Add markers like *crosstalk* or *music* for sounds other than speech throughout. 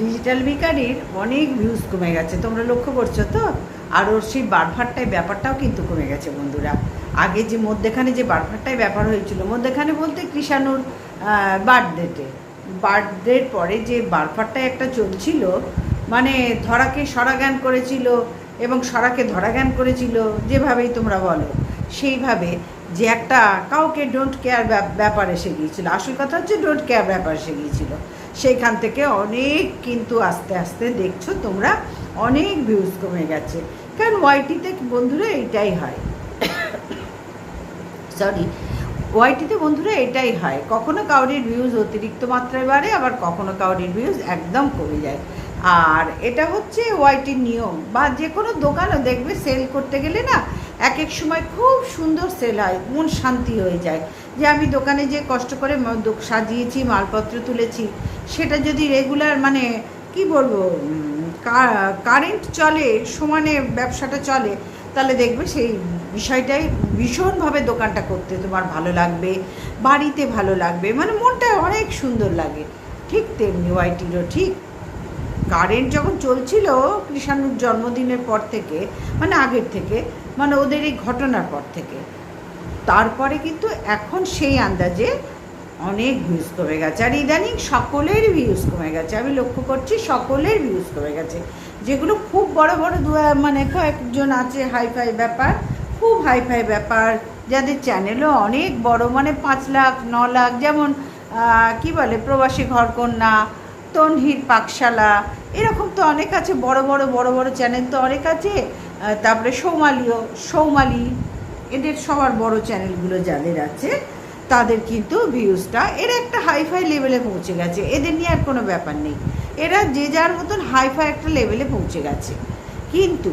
Digital ভিকারির অনেক views কমে গেছে। তোমরা লক্ষ্য করছ তো? আর ওর সেই বারভারটাই ব্যাপারটাও কিন্তু কমে গেছে বন্ধুরা। আগে যে মধ্যেখানে যে বারভারটাই ব্যাপার হয়েছিল, মধ্যেখানে বলতে কৃষাণুর বার্থডেতে। বার্থডের পরে যে বারভারটাই একটা চলছিল মানে ধরাকে সরাজ্ঞান করেছিল এবং সরাকে ধরাজ্ঞান করেছিল, যেভাবেই তোমরা বলো, সেইভাবে যে একটা কাউকে ডোন্ট কেয়ার ব্যাপার এসে গিয়েছিল। আসল কথা হচ্ছে ডোন্ট কেয়ার ব্যাপার এসে গিয়েছিল। সেইখান থেকে অনেক কিন্তু আস্তে আস্তে দেখছ তোমরা অনেক ভিউজ কমে গেছে। কারণ ওয়াইটিতে বন্ধুরা এইটাই হয়। সরি ওয়াইটিতে বন্ধুরা এটাই হয়। কখনো কাউরির ভিউজ অতিরিক্ত মাত্রায় বাড়ে, আবার কখনো কাউরির ভিউজ একদম কমে যায়। আর এটা হচ্ছে ওয়াইটির নিয়ম। বা যে কোনো দোকানও দেখবে সেল করতে গেলে না এক এক সময় খুব সুন্দর সেল হয়, মন শান্তি হয়ে যায়। যে আমি দোকানে যে কষ্ট করে সাজিয়েছি, মালপত্র তুলেছি সেটা যদি রেগুলার মানে কি বলব কারেন্ট চলে, সমানে ব্যবসাটা চলে, তাহলে দেখবে সেই বিষয়টাই ভীষণভাবে দোকানটা করতে তোমার ভালো লাগবে, বাড়িতে ভালো লাগবে মানে মনটা অনেক সুন্দর লাগে। ঠিক তেমনি ওয়াইটিরও ঠিক। কারেন্ট যখন চলছিল কৃষাণুর জন্মদিনের পর থেকে মানে আগের থেকে মানে ওদের এই ঘটনার পর থেকে। তারপরে কিন্তু এখন সেই আন্দাজে অনেক ভিউজ কমে গেছে। আর ইদানিং সকলের ভিউজ কমে গেছে। আমি লক্ষ্য করছি সকলের ভিউজ কমে গেছে। যেগুলো খুব বড় বড় দু মানে কয়েকজন আছে হাইফাই ব্যাপার, খুব হাইফাই ব্যাপার, যাদের চ্যানেলও অনেক বড় মানে পাঁচ লাখ, ন লাখ, যেমন কি বলে, প্রবাসী ঘরকন্যা, তনহির পাকশালা, এরকম তো অনেক আছে, বড় বড় বড় বড় চ্যানেল তো অনেক আছে। তারপরে সৌমালিও, সৌমালি, এদের সবার বড় চ্যানেলগুলো যাদের আছে। তাদের কিন্তু ভিউজটা এরা একটা হাইফাই লেভেলে পৌঁছে গেছে। এদের নিয়ে আর কোনো ব্যাপার নেই। এরা যে যার মতন হাইফাই একটা লেভেলে পৌঁছে গেছে। কিন্তু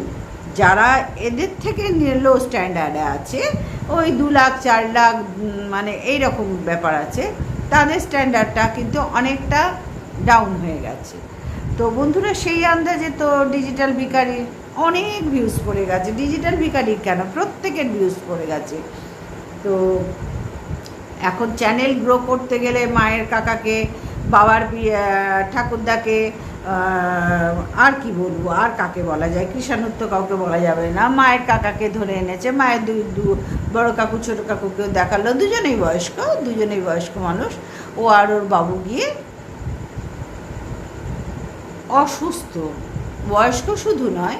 যারা এদের থেকে লো স্ট্যান্ডার্ডে আছে, ওই দু লাখ, চার লাখ মানে এই রকম ব্যাপার আছে, তাদের স্ট্যান্ডার্ডটা কিন্তু অনেকটা ডাউন হয়ে গেছে। তো বন্ধুরা, সেই আন্দাজে তো ডিজিটাল ভিকারির অনেক ভিউজ পড়ে গেছে। ডিজিটাল ভিকারির কেন? প্রত্যেকের ভিউজ পড়ে গেছে। তো এখন চ্যানেল গ্রো করতে গেলে মায়ের কাকাকে, বাবার ঠাকুরদাকে আর কি বলব, আর কাকে বলা যায়? কৃষাণুর তো কাউকে বলা যাবে না। মায়ের কাকাকে ধরে এনেছে, মায়ের দুই, দু, বড় কাকু, ছোটো কাকুকেও দেখাল। দুজনেই বয়স্ক দুজনেই বয়স্ক মানুষ। ও আর ওর বাবু গিয়ে অসুস্থ। বয়স্ক শুধু নয়,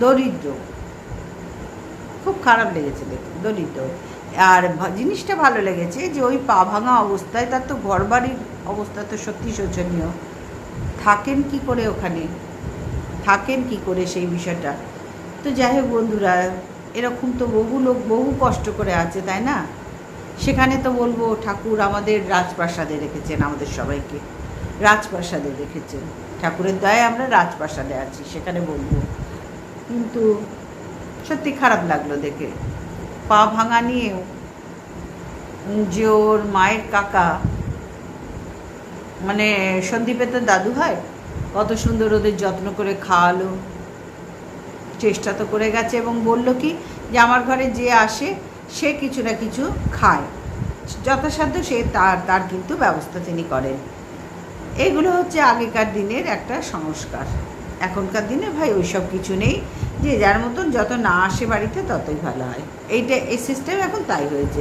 দরিদ্র। খুব খারাপ লেগেছে দেখুন দরিদ্র। আর জিনিসটা ভালো লেগেছে যে ওই পা ভাঙা অবস্থায়, তার তো ঘর বাড়ির অবস্থা তো সত্যি শোচনীয়। থাকেন কি করে ওখানে? থাকেন কি করে সেই বিষয়টা? তো যাই হোক বন্ধুরা, এরকম তো বহু লোক বহু কষ্ট করে আছে, তাই না? সেখানে তো বলব ঠাকুর আমাদের রাজপ্রাসাদে রেখেছেন, আমাদের সবাইকে। রাজপ্রাসাদে রেখেছেন। ঠাকুরের দয়ায় আমরা রাজপ্রাসাদে আছি, সেখানে বলব। কিন্তু সত্যি খারাপ লাগল দেখে। পা ভাঙা নিয়েও যে ওর মায়ের কাকা মানে সন্দীপের তো দাদু হয়, কত সুন্দর ওদের যত্ন করে খাওয়ালো, চেষ্টা তো করে গেছে এবং বলল কি যে আমার ঘরে যে আসে সে কিছু না কিছু খায়। যথাসাধ্য সে তার তার কিন্তু ব্যবস্থা তিনি করেন। এগুলো হচ্ছে আগেকার দিনের একটা সংস্কার। এখনকার দিনে ভাই ওইসব কিছু নেই। যে যার মতন যত না আসে বাড়িতে ততই ভালো হয়। এইটা, এই সিস্টেম এখন তাই হয়েছে।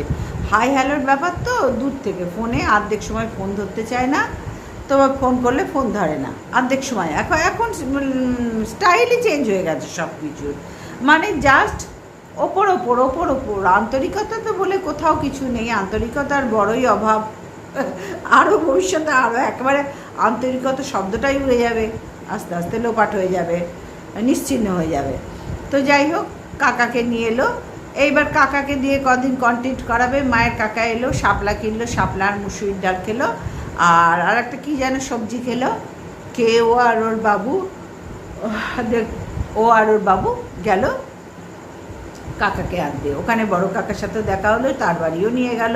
হাই হ্যালোর ব্যাপার তো দূর থেকে ফোনে, অর্ধেক সময় ফোন ধরতে চায় না, তোমার ফোন করলে ফোন ধরে না, অর্ধেক সময়। এখন এখন স্টাইলই চেঞ্জ হয়ে গেছে সব কিছুর মানে জাস্ট ওপর ওপর ওপর ওপর। আন্তরিকতা তো বলে কোথাও কিছু নেই। আন্তরিকতার বড়ই অভাব। *laughs* আরও ভবিষ্যতে আরও একেবারে আন্তরিকতা শব্দটাই উড়ে যাবে। আস্তে আস্তে লোপাট হয়ে যাবে। নিশ্চিহ্ন হয়ে যাবে। তো যাই হোক, কাকাকে নিয়ে এলো। এইবার কাকাকে দিয়ে কদিন কন্টেন্ট করাবে, মায়ের কাকা এলো, শাপলা কিনলো, শাপলা আর মুসুরির ডাল খেলো। আর আর একটা কী যেন সবজি খেলো? কে ও আর ওর বাবু ও আর ওর বাবু গেল। কাকাকে আনতে ওখানে বড় কাকার সাথে দেখা হলো, তার বাড়িও নিয়ে গেল।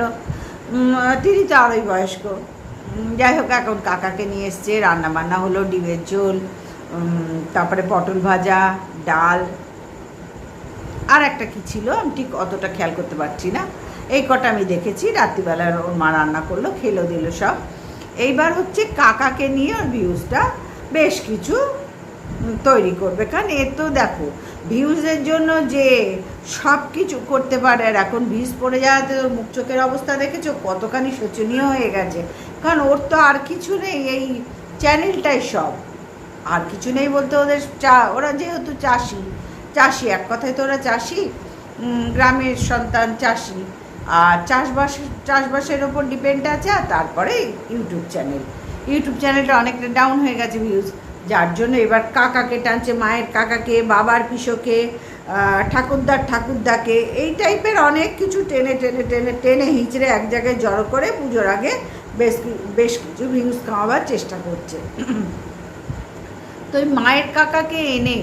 তিনি তো আরোই বয়স্ক। যাই হোক, এখন কাকাকে নিয়ে এসছে রান্না বান্না হলো, ডিমের ঝোল তারপরে পটল ভাজা, ডাল আর একটা কি ছিল? আমি ঠিক অতটা খেয়াল করতে পারছি না। এই কটা আমি দেখেছি রাত্রিবেলার ওর মা রান্না করল, খেলো, দিল সব। এইবার হচ্ছে কাকাকে নিয়ে ওর ভিউজটা বেশ কিছু তৈরি করবে। কারণ এ তো দেখো, ভিউজের জন্য যে সব কিছু করতে পারে, আর এখন ভিউজ পড়ে যাওয়াতে ওর মুখ চোখের অবস্থা দেখেছ? কতখানি শোচনীয় হয়ে গেছে। কারণ ওর তো আর কিছু নেই, এই চ্যানেলটাই সব। আর কিছু নেই বলতে ওদের চা, ওরা যেহেতু চাষি চাষি, এক কথায় তো ওরা চাষি গ্রামের সন্তান চাষি। আর চাষবাস, চাষবাসের ওপর ডিপেন্ড আছে আর তারপরে ইউটিউব চ্যানেল ইউটিউব চ্যানেলটা অনেকটা ডাউন হয়ে গেছে ভিউজ যার জন্য এবার কাকাকে টানছে, মায়ের কাকাকে, বাবার পিসোকে ঠাকুরদার ঠাকুরদাকে, এই টাইপের অনেক কিছু টেনে টেনে টেনে টেনে হিঁচড়ে এক জায়গায় জড়ো করে পুজোর আগে বেশ বেশ কিছু ভিউজ কামাবার চেষ্টা করছে। তো মায়ের কাকাকে এনে,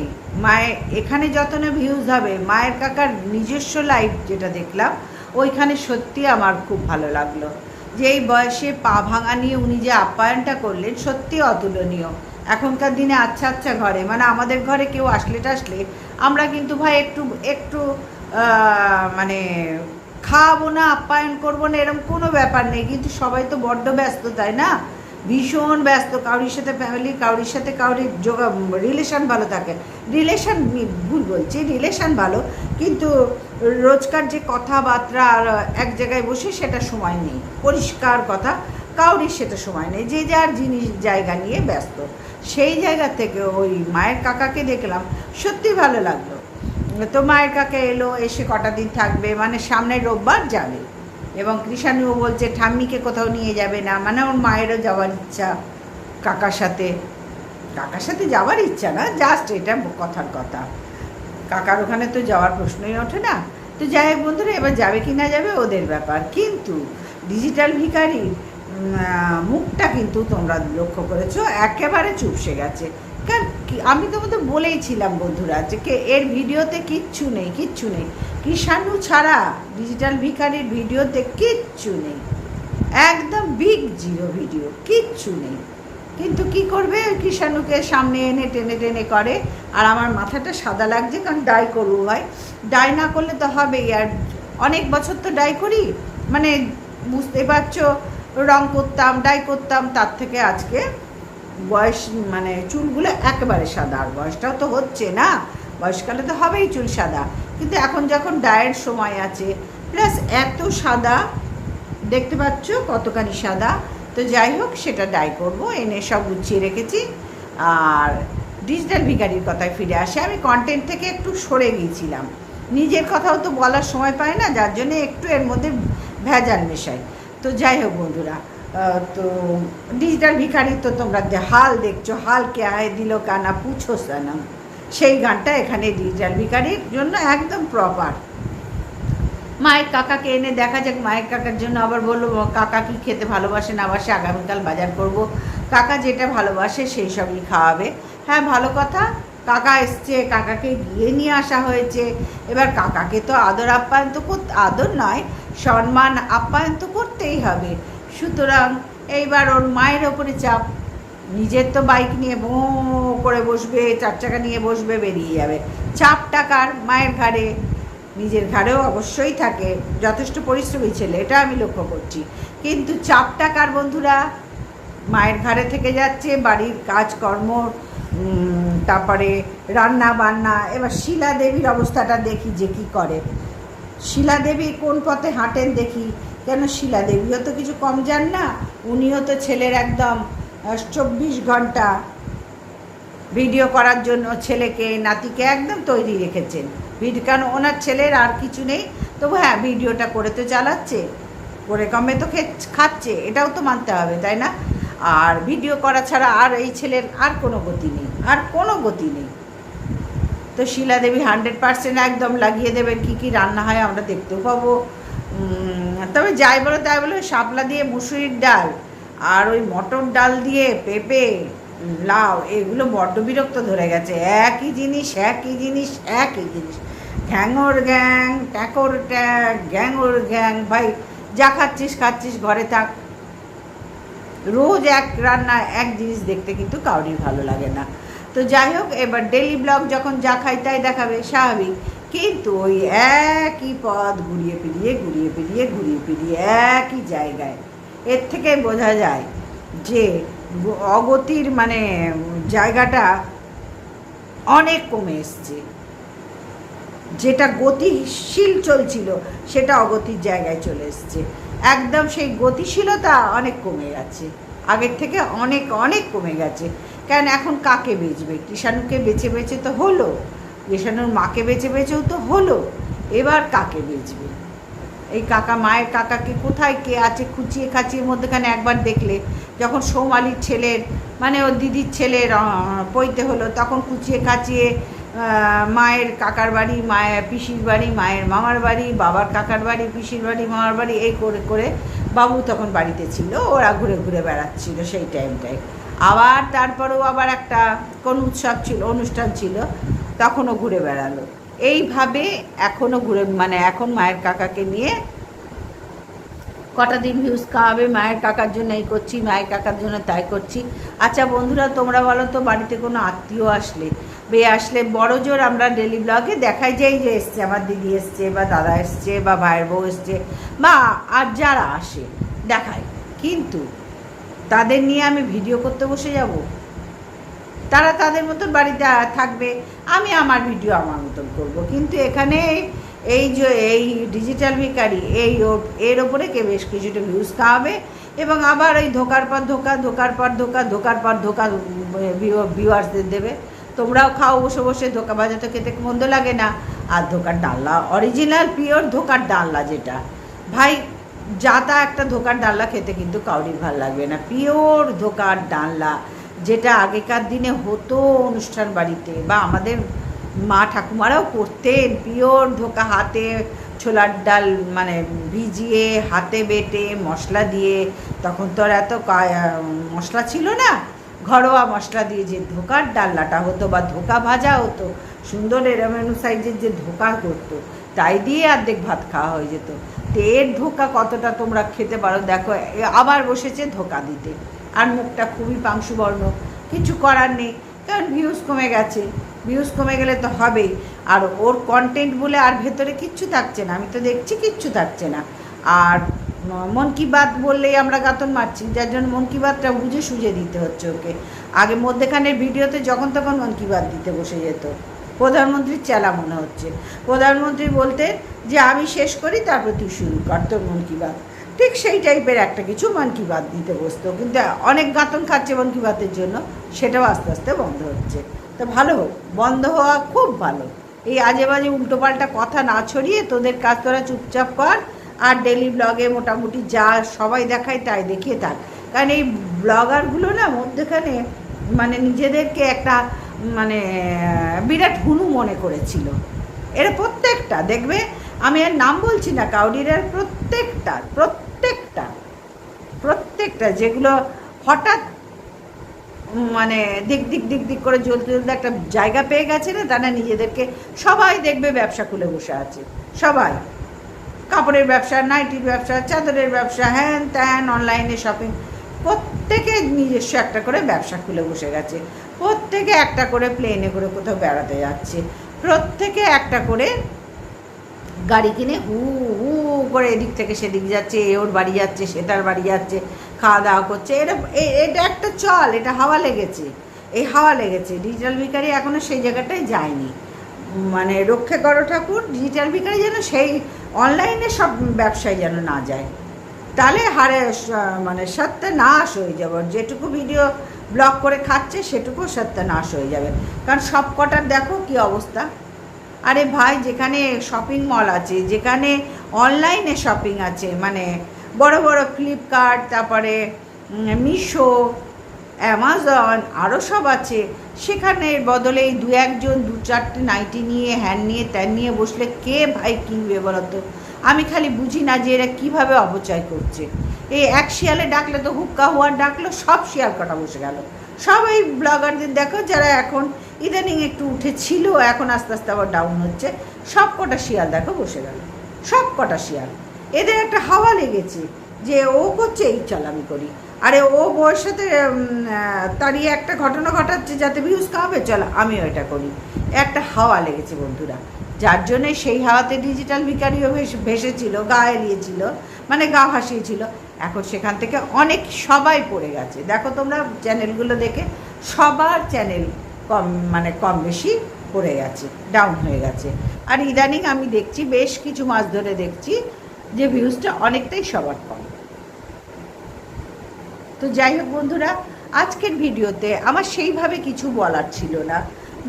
মায়ের, এখানে যত না ভিউজ হবে, মায়ের কাকার নিজস্ব লাইফ যেটা দেখলাম, ওইখানে সত্যি আমার খুব ভালো লাগল। যে এই বয়সে পা ভাঙা নিয়ে উনি যে আপ্যায়নটা করলেন, সত্যি অতুলনীয়। এখনকার দিনে আচ্ছা আচ্ছা ঘরে মানে আমাদের ঘরে কেউ আসলে টাসলে, আমরা কিন্তু ভাই একটু একটু মানে খাওয়াবো না, আপ্যায়ন করব না এরকম কোনো ব্যাপার নেই। কিন্তু সবাই তো বড্ড ব্যস্ত, তাই না? ভীষণ ব্যস্ত কাউরির সাথে ফ্যামিলি কাউরির সাথে কাউরির যোগা রিলেশন ভালো থাকে। রিলেশান ভুল বলছি রিলেশান ভালো, কিন্তু রোজকার যে কথাবার্তা আর এক জায়গায় বসে সেটা সময় নেই। পরিষ্কার কথা কাউরির সেটা সময় নেই। যে যার জিনিস, জায়গা নিয়ে ব্যস্ত। সেই জায়গা থেকে ওই মায়ের কাকাকে দেখলাম, সত্যি ভালো লাগল। তো মায়ের কাকা এলো, এসে কটা দিন থাকবে মানে সামনের রোববার যাবে। এবং কৃষাণুও বলছে ঠাম্মিকে কোথাও নিয়ে যাবে না। মানে ওর মায়েরও যাওয়ার ইচ্ছা কাকার সাথে। কাকার সাথে যাওয়ার ইচ্ছা না জাস্ট এটা কথার কথা। কাকার ওখানে তো যাওয়ার প্রশ্নই ওঠে না। তো যাই হোক বন্ধুরা এবার যাবে কি না যাবে ওদের ব্যাপার। কিন্তু ডিজিটাল আহ, মুখটা কিন্তু তোমরা লক্ষ্য করেছ একেবারে চুপসে গেছে। আমি তোমাদের বলেইছিলাম বন্ধুরা, যে কে এর ভিডিওতে কিচ্ছু নেই কিচ্ছু নেই। কৃষাণু ছাড়া ডিজিটাল ভিখারির ভিডিওতে কিচ্ছু নেই। একদম বিগ জিরো ভিডিও কিচ্ছু নেই। কিন্তু কি করবে? কৃষাণুকে সামনে এনে, টেনে টেনে করে। আর আমার মাথাটা সাদা লাগছে, কারণ ডাই করব ভাই। ডাই না করলে তো হবেই। আর অনেক বছর তো ডাই করি। মানে বুঝতে পারছ, রং করতাম ডাই করতাম, তার থেকে আজকে বয়স মানে চুলগুলো একেবারে সাদা, আর বয়সটাও তো হচ্ছে না। বয়সকালে তো হবেই চুল সাদা। কিন্তু এখন যখন ডায়ের সময় আছে, প্লাস এত সাদা, দেখতে পাচ্ছ কতখানি সাদা? তো যাই হোক, সেটা ডাই করব, এনে সব গুছিয়ে রেখেছি। আর ডিজিটাল ভিখারির কথায় ফিরে আসে। আমি কন্টেন্ট থেকে একটু সরে গিয়েছিলাম। নিজের কথাও তো বলার সময় পাই না, যার জন্য একটু এর মধ্যে ভেজাল মেশাই। তো যাই হোক বন্ধুরা তো ডিজিটাল ভিখারি তো তোমরা হাল দেখছ, হাল কে আয় দিল কানা পুছো সানাম। সেই গানটা এখানে ডিজিটাল ভিখারির জন্য একদম প্রপার মায়ের কাকাকে এনে দেখা যাক, মায়ের কাকার জন্য আবার বলল কাকা কি খেতে ভালোবাসে না বাসে আগামীকাল বাজার করব। কাকা যেটা ভালোবাসে সেই সবই খাওয়াবে। হ্যাঁ ভালো কথা, কাকা এসছে, কাকাকে গিয়ে নিয়ে আসা হয়েছে। এবার কাকাকে তো আদর আপ্যায়ন তো আদর নয়, সম্মান আপ্যায়ন তো করতেই হবে। সুতরাং এইবার ওর মায়ের ওপরে চাপ। নিজের তো বাইক নিয়ে ভো করে বসবে চার চাকা নিয়ে বসবে, বেরিয়ে যাবে। চাপ টাকার মায়ের ঘাড়ে। নিজের ঘাড়েও অবশ্যই থাকে। যথেষ্ট পরিশ্রমী ছেলে, এটা আমি লক্ষ্য করছি। কিন্তু চাপ টাকার বন্ধুরা? মায়ের ঘাড়ে থেকে যাচ্ছে, বাড়ির কাজকর্ম তারপরে রান্না বান্না এবার শিলা দেবীর অবস্থাটা দেখি যে কী করে। শিলা দেবী কোন পথে হাঁটেন দেখি। কেন শিলা দেবীও তো কিছু কম যান না? উনিও তো ছেলের একদম চব্বিশ ঘণ্টা ভিডিও করার জন্য ছেলেকে, নাতিকে একদম তৈরি রেখেছেন। ভিডিও কারণ ওনার ছেলের আর কিছু নেই? তবু হ্যাঁ ভিডিওটা করে তো চালাচ্ছে, করে কমে তো খাচ্ছে, এটাও তো মানতে হবে, তাই না? আর ভিডিও করা ছাড়া আর এই ছেলের আর কোনো গতি নেই, আর কোনো গতি নেই। তো শিলা দেবী হান্ড্রেড পার্সেন্ট একদম লাগিয়ে দেবেন, কী কী রান্না হয় আমরা দেখতেও পাবো। তবে যাই বলো তাই বলো শাপলা দিয়ে মুসুরির ডাল আর ওই মটর ডাল দিয়ে পেঁপে, লাউ, এগুলো বড্ড বিরক্ত ধরে গেছে। একই জিনিস একই জিনিস একই জিনিস। ঘ্যাঙর গ্যাং ট্যাকর ট্যাক গ্যাঙর গ্যাং ভাই, যা খাচ্ছিস খাচ্ছিস, ঘরে থাক। রোজ এক রান্না, এক জিনিস দেখতে কিন্তু কাউরির ভালো লাগে না। তো যাই হোক, এবার ডেলি ব্লগ যখন যা খাই তাই দেখাবে, স্বাভাবিক। কিন্তু ওই একই পথ ঘুরিয়ে ফিরিয়ে ঘুরিয়ে ফিরিয়ে ঘুরিয়ে ফিরিয়ে একই জায়গায়। এর থেকে বোঝা যায় যে অগতির মানে জায়গাটা অনেক কমে এসছে। যেটা গতিশীল চলছিল, সেটা অগতির জায়গায় চলে এসছে। একদম সেই গতিশীলতা অনেক কমে গেছে। আগের থেকে অনেক অনেক কমে গেছে। কেন এখন কাকে বেচবে? কৃষাণুকে বেছে বেছে তো হলো। কৃষাণুর মাকে বেছে বেছেও তো হলো, এবার কাকে বেচবে? এই কাকা, মায়ের কাকাকে কোথায় কে আছে খুচিয়ে খাচিয়ে মধ্যেখানে একবার দেখলে, যখন সৌমালির ছেলের মানে ওর দিদির ছেলের পৈতে হলো, তখন কুচিয়ে খাচিয়ে মায়ের কাকার বাড়ি মায়ের পিসির বাড়ি, মায়ের মামার বাড়ি, বাবার কাকার বাড়ি, পিসির বাড়ি, মামার বাড়ি, এই করে করে বাবু তখন বাড়িতে ছিল, ওরা ঘুরে ঘুরে বেড়াচ্ছিল সেই টাইমটায় আবার তারপরেও আবার একটা কোন উৎসব ছিল, অনুষ্ঠান ছিল তখনও ঘুরে বেড়ালো। এইভাবে এখনও ঘুরে মানে এখন মায়ের কাকাকে নিয়ে কটা দিন ভিউজ খাওয়াবে, মায়ের কাকার জন্য এই করছি, মায়ের কাকার জন্য তাই করছি। আচ্ছা বন্ধুরা, তোমরা বলো তো, বাড়িতে কোনো আত্মীয় আসলে? বে আসলে বড় জোর আমরা ডেলি ব্লগে দেখাই যাই যে এসছে, আমার দিদি এসছে, বা দাদা এসছে, বা ভাইয়ের বউ এসছে, বা আর যারা আসে দেখায় কিন্তু তাদের নিয়ে আমি ভিডিও করতে বসে যাব? তারা তাদের মতন বাড়িতে থাকবে। আমি আমার ভিডিও আমার মতন করব। কিন্তু এখানে এই যে, এই ডিজিটাল ভিকারি এই এর ওপরে কে বেশ কিছুটা ভিউজ খাওয়াবে এবং আবার ওই ধোকার পর ধোকা, ধোকার পর ধোকা, ধোকার পর ধোকা ভিউয়ার্সদের দেবে। তোমরাও খাও, বসে বসে ধোকা বাজা তো খেতে মন্দ লাগে না। আর ধোকার ডাল্লা অরিজিনাল পিওর ধোকার ডাল্লা যেটা। ভাই, যা তা একটা ধোকার ডাল্লা খেতে কিন্তু কাউরির ভালো লাগবে না। পিওর ধোকার ডাল্লা যেটা আগেকার দিনে হতো অনুষ্ঠান বাড়িতে, বা আমাদের মা ঠাকুমারাও করতেন, পিওর ধোকা হাতে ছোলার ডাল মানে ভিজিয়ে, হাতে বেটে, মশলা দিয়ে, তখন তো আর এত মশলা ছিল না। ঘরোয়া মশলা দিয়ে যে ধোকার ডাল্লাটা হতো বা ধোকা ভাজা হতো, সুন্দর এরমেনু সাইজের যে ধোকা করতো, তাই দিয়ে অর্ধেক ভাত খাওয়া হয়ে যেত। তো এর ধোকা কতটা তোমরা খেতে পারো, দেখো আবার বসেছে ধোকা দিতে। আর মুখটা খুবই পাংশুবর্ণ। কিছু করার নেই, কারণ ভিউজ কমে গেছে। ভিউজ কমে গেলে তো হবেই। আর ওর কন্টেন্ট বলে আর ভেতরে কিচ্ছু থাকছে না। আমি তো দেখছি কিচ্ছু থাকছে না। আর মন কি বাত বললেই আমরা গাতন মারছি। যার জন্য মন কি বাতটা বুঝে সুঝে দিতে হচ্ছে ওকে। আগে মধ্যেখানের ভিডিওতে যখন তখন মন কি বাত দিতে বসে যেত। প্রধানমন্ত্রীর চেলা মনে হচ্ছে। প্রধানমন্ত্রী বলতে যে, আমি শেষ করি, তারপর তুই শুরু কর। তোর মন কি বাত? ঠিক সেই টাইপের একটা কিছু মন কি বাত দিতে বসতো। কিন্তু অনেক গাতন খাচ্ছে মন কি বাতের জন্য, সেটাও আস্তে আস্তে বন্ধ হচ্ছে। তো ভালো হোক, বন্ধ হওয়া খুব ভালো। এই আজে বাজে উল্টোপাল্টা কথা না ছড়িয়ে তোদের কাজ তোরা চুপচাপ কর, আর ডেলি ব্লগে মোটামুটি যা সবাই দেখায় তাই দেখিয়ে থাক। কারণ এই ব্লগারগুলো না মধ্যেখানে মানে নিজেদেরকে একটা মানে বিরাট হুনু মনে করেছিল। এরা প্রত্যেকটা, দেখবে? আমি আর নাম বলছি না, কাউরির প্রত্যেকটা প্রত্যেকটা প্রত্যেকটা যেগুলো হঠাৎ মানে দিক দিক দিক দিক করে জ্বলতে জ্বলতে একটা জায়গা পেয়ে গেছে না, তারা নিজেদেরকে, সবাই দেখবে ব্যবসা খুলে বসে আছে, সবাই। কাপড়ের ব্যবসা, নাইটির ব্যবসা, চাদরের ব্যবসা, হ্যান ত্যান, অনলাইনে শপিং, প্রত্যেকে নিজস্ব একটা করে ব্যবসা খুলে বসে গেছে, প্রত্যেকে একটা করে প্লেনে করে কোথাও বেড়াতে যাচ্ছে, প্রত্যেকে একটা করে গাড়ি কিনে হু হু করে এদিক থেকে সেদিক যাচ্ছে, এ ওর বাড়ি যাচ্ছে, সে তার বাড়ি যাচ্ছে, খাওয়া দাওয়া করছে। এটা এটা একটা চল, এটা হাওয়া লেগেছে। এই হাওয়া লেগেছে। ডিজিটাল ভিকারি এখনও সেই জায়গাটায় যায়নি। মানে রক্ষে করো ঠাকুর ডিজিটাল ভিকারি যেন সেই অনলাইনে সব ব্যবসায় যেন না যায়। তাহলে হারে মানে সত্যনাশ হয়ে যাবে। যেটুকু ভিডিও ব্লগ করে খাচ্ছে সেটুকু সত্যনাশ হয়ে যাবে। কারণ সব কটার দেখো কি অবস্থা। আরে ভাই, যেখানে শপিং মল আছে, যেখানে অনলাইনে শপিং আছে মানে বড় বড় ফ্লিপকার্ট তারপরে মিশো অ্যামাজন আরও সব আছে। সেখানে বদলে দু একজন, দু চারটে নাইটি নিয়ে হ্যান নিয়ে ত্যান নিয়ে বসলে কে ভাই কিনবে বলতো? আমি খালি বুঝি না যে এরা কীভাবে অপচয় করছে। এই এক শিয়ালে ডাকলে তো হুক্কা হওয়ার ডাকলো, সব শিয়াল কটা বসে গেল। সব এই ব্লগারদের দেখো, যারা এখন ইদানিং একটু উঠেছিল, এখন আস্তে আস্তে আবার ডাউন হচ্ছে। সব কটা শিয়াল দেখো বসে গেল। সব কটা শিয়াল। এদের একটা হাওয়া লেগেছে যে ও করছে, এই চল আমি করি। আরে ও বউয়ের সাথে তাড়িয়ে একটা ঘটনা ঘটাচ্ছে যাতে ভিউজ খাওয়াবে চল আমিও এটা করি। একটা হাওয়া লেগেছে বন্ধুরা। যার জন্যে সেই হাওয়াতে ডিজিটাল ভিকারিও ভেসে, ভেসেছিল গা এড়িয়েছিল মানে গা ভাসিয়েছিল। এখন সেখান থেকে অনেক সবাই পড়ে গেছে। দেখো তোমরা চ্যানেলগুলো দেখে সবার চ্যানেল কম মানে কম বেশি পড়ে গেছে ডাউন হয়ে গেছে। আর ইদানিং আমি দেখছি, বেশ কিছু মাস ধরে দেখছি যে ভিউজটা অনেকটাই সবার কম। তো যাই হোক বন্ধুরা, আজকের ভিডিওতে আমার সেইভাবে কিছু বলার ছিল না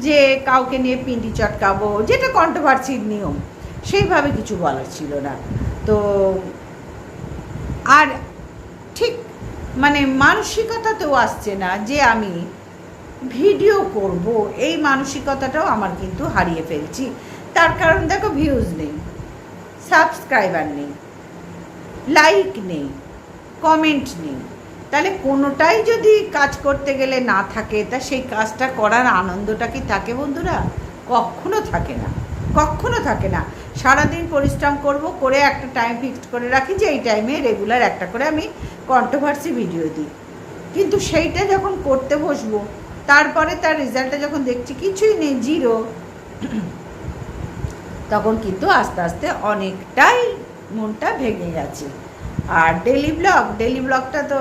যে কাউকে নিয়ে পিন্ডি চটকাবো, যেটা কন্ট্রোভার্সির নিয়ম, সেইভাবে কিছু বলার ছিল না। তো আর ঠিক মানে মানসিকতাতেও আসছে না যে আমি ভিডিও করব, এই মানসিকতাটাও আমার কিন্তু হারিয়ে ফেলছি। তার কারণ দেখো ভিউজ নেই সাবস্ক্রাইবার নেই লাইক নেই কমেন্ট নেই। তাহলে কোনোটাই যদি কাজ করতে গেলে না থাকে, তা সেই কাজটা করার আনন্দটা কি থাকে বন্ধুরা? কখনো থাকে না, কখনো থাকে না। সারাদিন পরিশ্রম করব, করে একটা টাইম ফিক্সড করে রাখি যে এই টাইমে রেগুলার একটা করে আমি কন্ট্রোভার্সি ভিডিও দিই। কিন্তু সেইটা যখন করতে বসবো, তারপরে তার রেজাল্টটা যখন দেখছি কিছুই নেই জিরো তখন কিন্তু আস্তে আস্তে অনেকটাই মনটা ভেঙে গেছে। আর ডেলি ব্লগ ডেলি ব্লগটা তো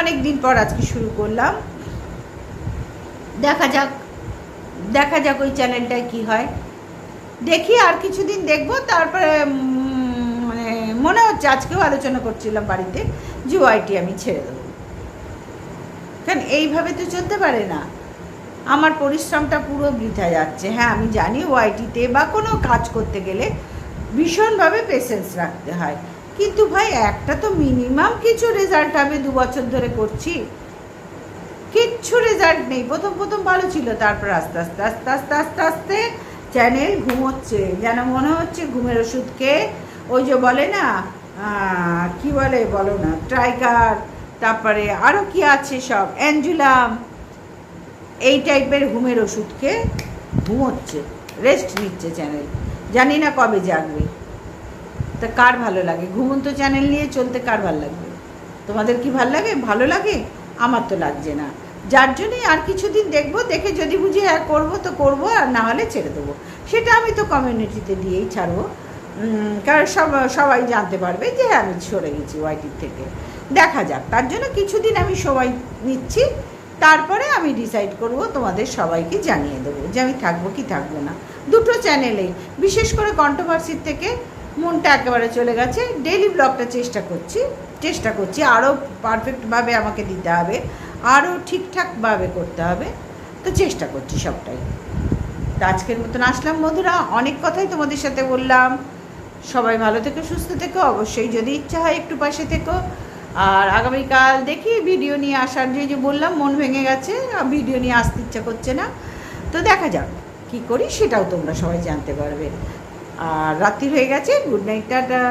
অনেক দিন পর আজকে শুরু করলাম। দেখা যাক দেখা যাক ওই চ্যানেলটায় কি হয়। দেখি আর কিছুদিন দেখব। তারপরে মানে মনে হচ্ছে আজকেও আলোচনা করছিলাম বাড়িতে, যে ওয়াইটি আমি ছেড়ে দেবো। কারণ এইভাবে তো চলতে পারে না। আমার পরিশ্রমটা পুরো বৃথা যাচ্ছে। হ্যাঁ আমি জানি ওয়াইটিতে বা কোনো কাজ করতে গেলে ভীষণভাবে পেশেন্স রাখতে হয়। কিন্তু ভাই, একটা তো মিনিমাম কিছু রেজাল্ট আমি দু বছর ধরে করছি। কিচ্ছু রেজাল্ট নেই। প্রথম প্রথম ভালো ছিল, তারপর আস্তে আস্তে আস্তে আস্তে আস্তে আস্তে চ্যানেল ঘুমোচ্ছে যেন মনে হচ্ছে ঘুমের ওষুধ খেয়ে ওই যে বলে না কি বলে বলো না, ট্রাইকার, তারপরে আরও কি আছে সব অ্যাঞ্জুলাম এই টাইপের ঘুমের ওষুধ খেয়ে ঘুমোচ্ছে রেস্ট নিচ্ছে চ্যানেল। জানি না কবে জাগবে। তা কার ভালো লাগে? ঘুমন্ত চ্যানেল নিয়ে চলতে কার ভালো লাগবে? তোমাদের কি ভালো লাগে? ভালো লাগে? আমার তো লাগছে না। যার জন্যই আর কিছুদিন দেখব দেখে যদি বুঝি হ্যাঁ করব তো করব আর না হলে ছেড়ে দেবো। সেটা আমি তো কমিউনিটিতে দিয়েই ছাড়বো। কারণ সব সবাই জানতে পারবে যে হ্যাঁ, আমি সরে গেছি ওয়াইটির থেকে। দেখা যাক তার জন্য কিছুদিন আমি সবাই নিচ্ছি। তারপরে আমি ডিসাইড করব তোমাদের সবাইকে জানিয়ে দেবো যে আমি থাকব কি থাকব না। দুটো চ্যানেলেই বিশেষ করে কন্ট্রোভার্সির থেকে মনটা একেবারে চলে গেছে। ডেইলি ব্লগটা চেষ্টা করছি চেষ্টা করছি। আরও পারফেক্টভাবে আমাকে দিতে হবে আরও ঠিকঠাকভাবে করতে হবে। তো চেষ্টা করছি সবটাই। তো আজকের মতন আসলাম বন্ধুরা, অনেক কথাই তোমাদের সাথে বললাম। সবাই ভালো থেকো, সুস্থ থেকো। অবশ্যই যদি ইচ্ছা হয় একটু পাশে থেকো। আর আগামীকাল দেখি ভিডিও নিয়ে আসার, যে যে বললাম, মন ভেঙে গেছে ভিডিও নিয়ে আসতে ইচ্ছা করছে না। তো দেখা যাক, কি করি সেটাও তোমরা সবাই জানতে পারবে। আর রাত্রি হয়ে গেছে। Good night tata.